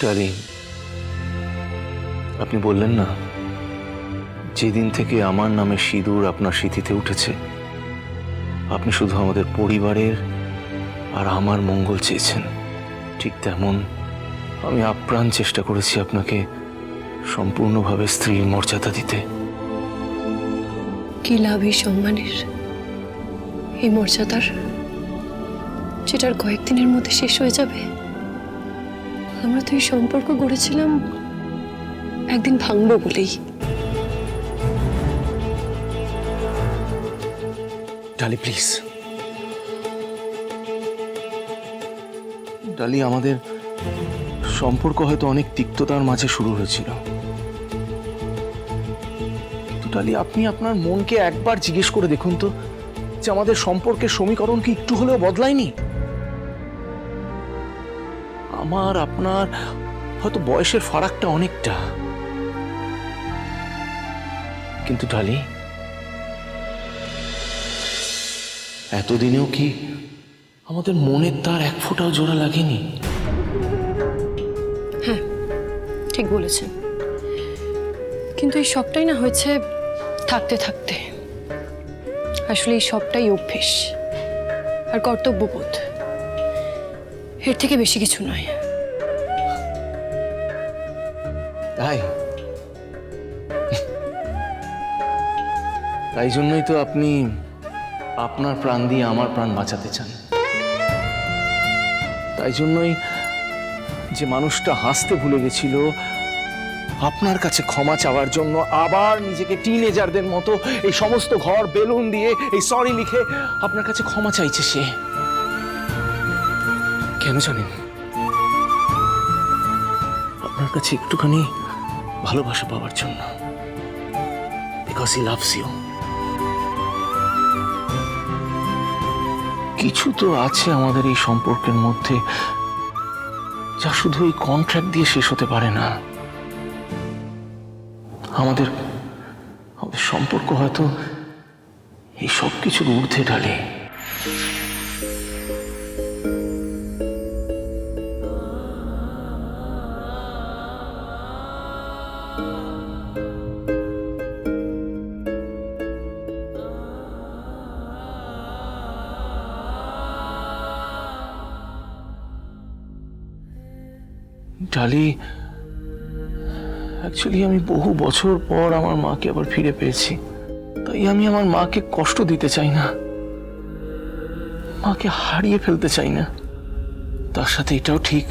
Darling আপনি বললেন না, যেদিন থেকে আমার নামে সিঁদুর আপনার স্মৃতিতে উঠেছে, আপনি শুধু আমাদের পরিবারের আর আমার মঙ্গল চেয়েছেন। ঠিক তেমন আমি আপ্রাণ চেষ্টা করেছি আপনাকে সম্পূর্ণভাবে স্ত্রীর মর্যাদা দিতে। কি লাভ এই সম্মানের? এই মর্যাদার, যেটার কয়েকদিনের মধ্যে শেষ হয়ে যাবে? আমরা তো এই সম্পর্ক গড়েছিলাম একদিন ভাঙবো বলেই। ডালি, প্লিজ। ডালি, আমাদের সম্পর্ক হয়তো অনেক তিক্ততার মাঝে শুরু হয়েছিল। ডালি, আপনি আপনার মনকে একবার জিজ্ঞেস করে দেখুন তো যে আমাদের সম্পর্কের সমীকরণ কি একটু হলেও বদলায়নি? আমার, আপনার, হয়তো বয়সের ফারাকটা অনেকটা। কিন্তু ডালি, এতদিনেও কি আমাদের মনের তার এক ফোঁটাও জোড়া লাগেনি? হ্যাঁ ঠিক বলেছেন। কিন্তু এই সবটাই না হয়েছে থাকতে থাকতে। আসলে এই সবটাই অভ্যেস আর কর্তব্যবোধ। এর থেকে বেশি কিছু নয়। তাই? তাই জন্যই তো আপনি আপনার প্রাণ দিয়ে আমার প্রাণ বাঁচাতে চান। তাই জন্যই যে মানুষটা হাসতে ভুলে গেছিল, আপনার কাছে ক্ষমা চাওয়ার জন্য আবার নিজেকে টিনেজারদের মতো এই সমস্ত ঘর, বেলুন দিয়ে এই সরি লিখে আপনার কাছে ক্ষমা চাইছে সে। কেন জানেন? আপনার কাছে একটুখানি ভালোবাসা পাওয়ার জন্য। বিকজ হি লাভস ইউ কিছু তো আছে আমাদের এই সম্পর্কের মধ্যে, যা শুধু এই কন্ট্রাক্ট দিয়ে শেষ হতে পারে না। আমাদের আমাদের সম্পর্ক হয়তো এই সব কিছুর ঊর্ধ্বে ঢালে। ডালি অ্যাকচুয়ালি আমি বহু বছর পর আমার মাকে আবার ফিরে পেয়েছি। তাই আমি আমার মাকে কষ্ট দিতে চাই না। মাকে হারিয়ে ফেলতে চাই না। তার সাথে এটাও ঠিক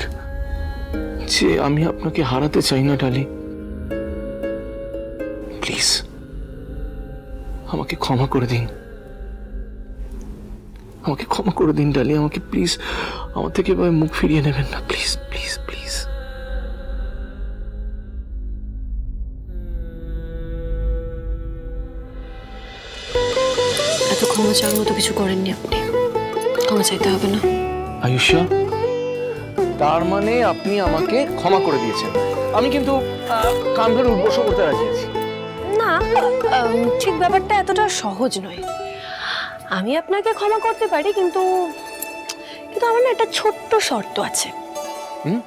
যে আমি আপনাকে হারাতে চাই না, ডালি। প্লিজ, আমাকে ক্ষমা করে দিন। আমাকে ক্ষমা করে দিন, ডালি। আমাকে প্লিজ, আমার থেকে এভাবে মুখ ফিরিয়ে নেবেন না। Please please please. ক্ষমা চাওয়ার মতো কিছু করেননি আপনি। ক্ষমা চাইতে হবে না। আয়ুষ্য তার মানে আপনি আমাকে ক্ষমা করে দিয়েছেন। আমি কিন্তু কান ধরে উদ্বোস করতে রাজি আছি। না ঠিক ব্যাপারটা এতটা সহজ নয়। আমি আপনাকে ক্ষমা করতে পারি কিন্তু কিন্তু আমার না একটা ছোট্ট শর্ত আছে। হুম?